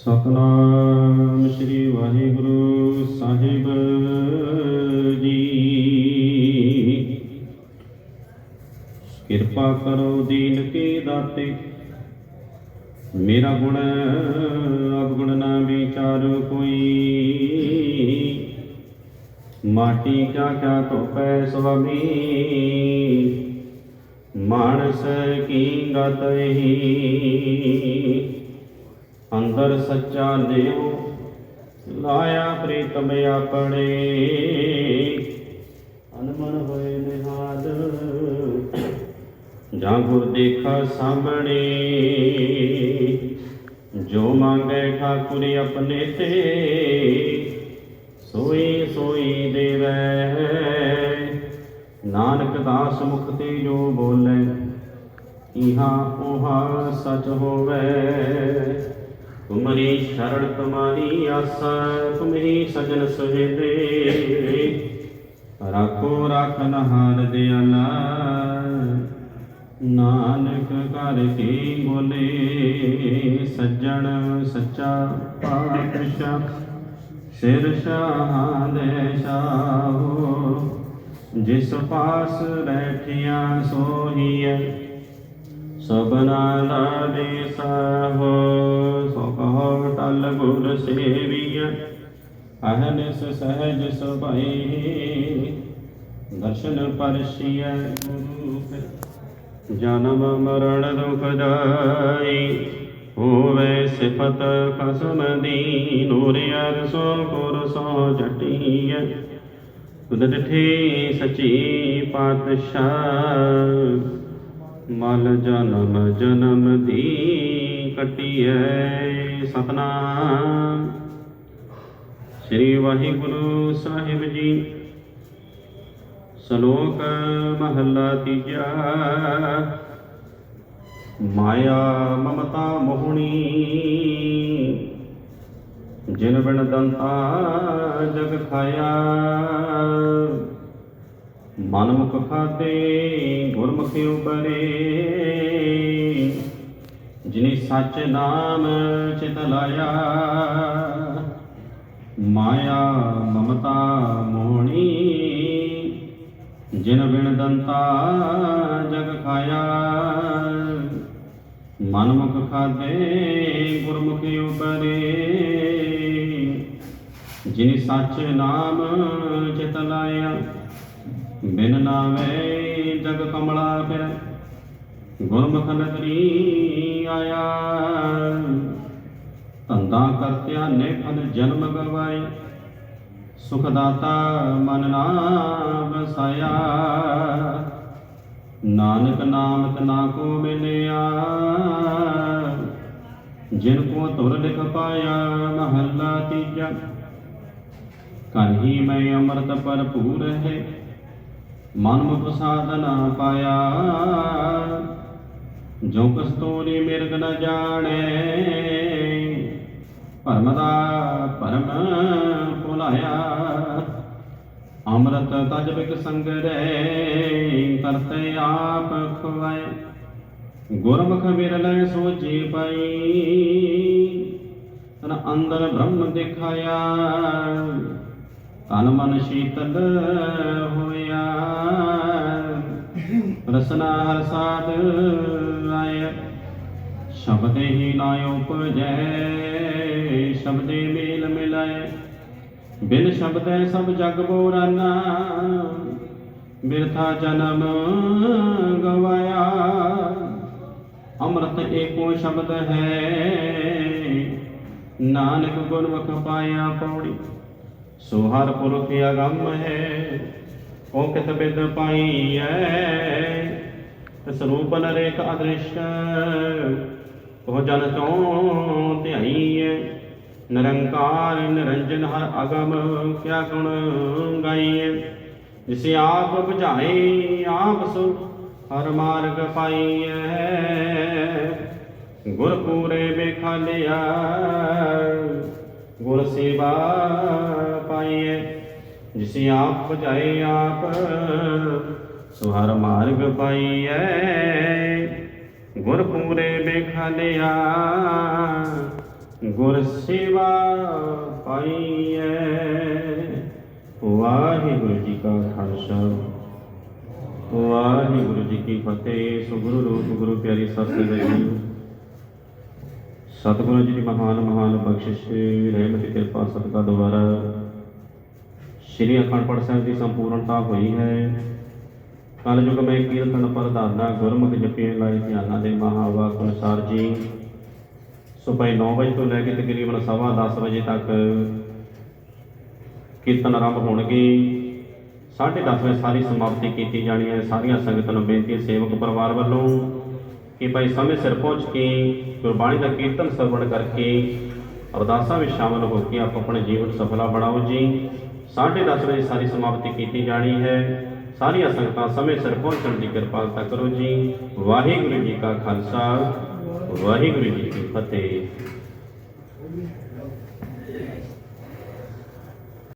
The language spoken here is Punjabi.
ਸਤਨਾਮ ਸ੍ਰੀ ਵਾਹਿਗੁਰੂ ਸਾਹਿਬ ਜੀ। ਕਿਰਪਾ ਕਰੋ ਦੀਨ ਕੀ ਦਾਤੇ। ਮੇਰਾ ਗੁਣ, ਅਵਗੁਣ ਨਾ ਵਿਚਾਰ ਕੋਈ। ਮਾਟੀ ਕਿਆ ਕਿਆ ਧੋਪੈ ਸੁਆਮੀ। ਮਾਨਸ ਕੀ ਗਤ ਹੀ ਅੰਦਰ ਸੱਚਾ ਦੇਵ, ਲਾਇਆ ਪ੍ਰੀਤਮ ਆਪਣੇ। ਅਨਮਨ ਹੋਏ ਨਿਹਾਦ ਜਾਂ ਦੇਖਾ ਸਾਹਮਣੇ। ਜੋ ਮੰਗੇ ਠਾਕੁਰ ਆਪਣੇ ਤੇ, ਸੋਈ ਸੋਈ ਦੇਵੈ। ਨਾਨਕ ਦਾਸ ਮੁਖ ਤੇ ਜੋ ਬੋਲੇ, ਇਹਾਂ ਉਹਾਂ ਸਚ ਹੋਵੇ। ਤੁਮਰੀ ਸ਼ਰਣ ਤੁਮਾਰੀ ਆਸਾ, ਤੁਮਰੀ ਸਜਣ ਸੁਹੇਦੇ ਰਾਖੋ ਰਾਖਨ ਹਾਰ ਦਿਆਲਾ ਨਾਨਕ ਘਰ ਕੇ ਬੋਲੇ, ਸੱਜਣ ਸੱਚਾ ਪਾਤਸ਼ਾਹ, ਸਿਰ ਸ਼ਾਹਾਂ ਦੇ ਸ਼ਾਹੋ ਜਿਸ ਪਾਸ ਬੈਠਿਆ ਸੋਹੀਐ, ਸਭਨਾ ਦਾ ਦੇਸਾਹੋ ਸੋ ਕਹੋ ਗੁਰ ਸੇਵੀਐ ਅਹਨਿਸ ਸਹਿਜ ਸੁਭਾਈ, ਦਰਸ਼ਨ ਪਰਸ਼ੀਐ ਗੁਰੂ ਕੇ ਜਨਮ ਮਰਨ ਦੁਖ ਦਾਈ ਹੋਵੇ ਸਿਫਤ ਕਸਮ ਦੀ, ਨੂਰ ਅਰਸੋ ਗੁਰ ਸੋ ਜਟੀਐ। ਤੁਧ ਡਿਠੇ ਸਚੀ ਪਾਤਸ਼ਾਹ, ਮਲ ਜਨਮ ਜਨਮ ਦੀ ਕਟਿਐ। ਸਤਨਾਮ। ਸ੍ਰੀ ਵਾਹਿਗੁਰੂ ਸਾਹਿਬ ਜੀ, ਸ਼ਲੋਕ ਮਹੱਲਾ ਤੀਜਾ। ਮਾਇਆ ਮਮਤਾ ਮੋਹਣੀ, ਜਿਨ ਬਿਨ ਦੰਤਾ ਜਗ ਖਾਇਆ। ਮਨ ਮੁਖ ਖਾਤੇ ਗੁਰਮੁਖਿ ਉਪਰੇ ਸੱਚ ਨਾਮ ਚਿਤ ਲਾਇਆ। ਮਾਇਆ ਮਮਤਾ ਮੋਹਣੀ ਜਿਨ ਬਿਨ ਦੰਤਾ ਜਗ ਖਾਇਆ। ਮਨਮੁਖ ਖਾਦੇ ਗੁਰਮੁਖਿ ਉਪਰੇ। ਜਿਨੇ ਸੱਚ ਨਾਮ ਚਿਤ ਲਾਇਆ, ਬਿਨ ਨਾਵੇ ਜਗ ਕਮਲਾ ਫਿਰ। ਗੁਰਮੁਖ ਨਦਰੀ ਆਇਆ? ਧੰਦਾ ਕਰਤਿਆ ਨੇ ਫਲ ਜਨਮ ਗਵਾਏ। ਸੁਖ ਦਾਤਾ ਮਨ ਨਾ ਵਸਾਇਆ ਨਾਨਕ ਨਾਮ ਤਨਾ ਕੋ ਮਿਲਿਆ। ਜਿਨ ਕੋ ਤੁਰ ਲਿਖ ਪਾਇਆ, ਮਹੱਲਾ ਤੀਜਾ। ਕਨਹੀ ਮੈਂ ਅੰਮ੍ਰਿਤ ਭਰਪੂਰ ਹੈ, ਮਨ ਮੁਖ ਸਾਧਨਾ ਪਾਇਆ। ਜੋ ਕਸਤੂਰੀ ਮਿਰਗ ਨ ਜਾਣੇ, ਭਰਮ ਦਾ ਭਰਮ ਭੁਲਾਇਆ। ਅੰਮ੍ਰਿਤ ਤਜ ਬਿਕ ਸੰਗ ਰਹਿ ਕਰਤੇ ਆਪ ਖਵਾਏ। ਗੁਰਮੁਖ ਵਿਰਲੇ ਸੋਚੀ ਪਈ, ਤਨ ਅੰਦਰ ਬ੍ਰਹਮ ਦਿਖਾਇਆ। ਤਨ ਮਨ ਸ਼ੀਤਲ ਹੋਇਆ। ਰਸਨਾ ਹਰ ਸਾਧ ਸ਼ਬਦੇ ਹੀ ਨਾ ਉਪਜੈ, ਸ਼ਬਦੇ ਮੇਲ ਮਿਲਾਏ ਬਿਨ ਸ਼ਬਦੈ ਸਭ ਜਗ ਬੋਰਾਨਾ ਬਿਰਥਾ ਜਨਮ ਗਵਾਇਆ। ਅੰਮ੍ਰਿਤ ਏਕੋ ਸ਼ਬਦ ਹੈ, ਨਾਨਕ ਗੁਰਮੁਖ ਪਾਇਆ ਪੌੜੀ। ਸੋ ਹਰ ਪੁਰਖ ਅਗੰਮ ਹੈ ਕੋ ਕਿਤ ਬਿਦ ਪਾਈਐ। ਤਿਸ ਰੂਪ ਨਰੇਕ ਅਦ੍ਰਿਸ਼ ਕੋ ਜਨ ਤੋਂ ਧਿਆਈਐ। ਨਿਰੰਕਾਰ ਨਿਰੰਜਨ ਹਰ ਅਗਮ ਕਿਆ ਗੁਣ ਗਾਈਐ। ਜਿਸ ਆਪ ਬੁਝਾਏ ਆਪ ਸੋ ਹਰ ਮਾਰਗ ਪਾਈਐ। ਗੁਰ ਪੂਰੇ ਵੇਖਾਲਿਆ, ਗੁਰ ਸੇਵਾ ਪਾਈਐ। ਜਿਸ ਆਪ ਬੁਝਾਏ ਆਪ ਸੋ ਹਰ ਮਾਰਗ ਪਾਈਐ। ਗੁਰ ਪੂਰੇ ਵੇਖਾਲਿਆ ਗੁਰ ਸੇਵਾ ਪਾਈਐ। ਵਾਹਿਗੁਰੂ ਜੀ ਕਾ ਖਾਲਸਾ। ਵਾਹਿਗੁਰੂ ਜੀ ਕੀ ਫਤਿਹ। ਸੋ ਗੁਰੂ ਰੂਪ ਗੁਰੂ ਪਿਆਰੀ ਸਤਿ ਜੀ। ਸਤਿਗੁਰੂ ਜੀ ਦੀ ਮਹਾਨ ਮਹਾਨ ਬਖਸ਼ਿਸ਼, ਰਹਿਮਤ, ਕਿਰਪਾ, ਸਦਕਾ ਦੁਆਰਾ ਸ੍ਰੀ ਅਖੰਡ ਪਾਠ ਸਾਹਿਬ ਦੀ ਸੰਪੂਰਨਤਾ ਹੋਈ ਹੈ। ਕਲ ਯੁਗ ਮੈਂ ਕੀਰਤਨ ਪ੍ਰਧਾਨਾ ਗੁਰਮੁਖ ਜਪੇ ਲਾਈ ਧਿਆਨਾਂ ਦੇ ਮਹਾਵਾਕ ਅਨੁਸਾਰ ਜੀ। ਸੁਬਹ 9 ਵਜੇ ਤੋਂ ਲੈ ਕੇ ਤਕਰੀਬਨ ਸਵਾ 10 ਵਜੇ ਤੱਕ ਕੀਰਤਨ ਆਰੰਭ ਹੋਣਗੇ। 10:30 ਵਜੇ ਸਾਰੀ ਸਮਾਪਤੀ ਕੀਤੀ ਜਾਣੀ ਹੈ। ਸਾਰੀਆਂ ਸੰਗਤਾਂ ਨੂੰ ਬੇਨਤੀ ਸੇਵਕ ਪਰਿਵਾਰ ਵੱਲੋਂ ਕਿ ਭਾਈ ਸਮੇਂ ਸਿਰ ਪਹੁੰਚ ਕੇ ਗੁਰਬਾਣੀ ਦਾ ਕੀਰਤਨ ਸਰਵਣ ਕਰਕੇ ਅਰਦਾਸਾਂ ਵਿੱਚ ਸ਼ਾਮਲ ਹੋ ਕੇ ਆਪ ਆਪਣੇ ਜੀਵਨ ਸਫਲਾ ਬਣਾਓ ਜੀ। 10:30 ਵਜੇ ਸਾਰੀ ਸਮਾਪਤੀ ਕੀਤੀ ਜਾਣੀ ਹੈ। ਸਾਰੀਆਂ ਸੰਗਤਾਂ ਸਮੇਂ ਸਿਰ ਪਹੁੰਚਣ ਦੀ ਕਿਰਪਾਲਤਾ ਕਰੋ ਜੀ। ਵਾਹਿਗੁਰੂ ਜੀ ਕਾ ਖਾਲਸਾ, ਵਾਹਿਗੁਰੂ ਜੀ ਕੀ ਫਤਿਹ।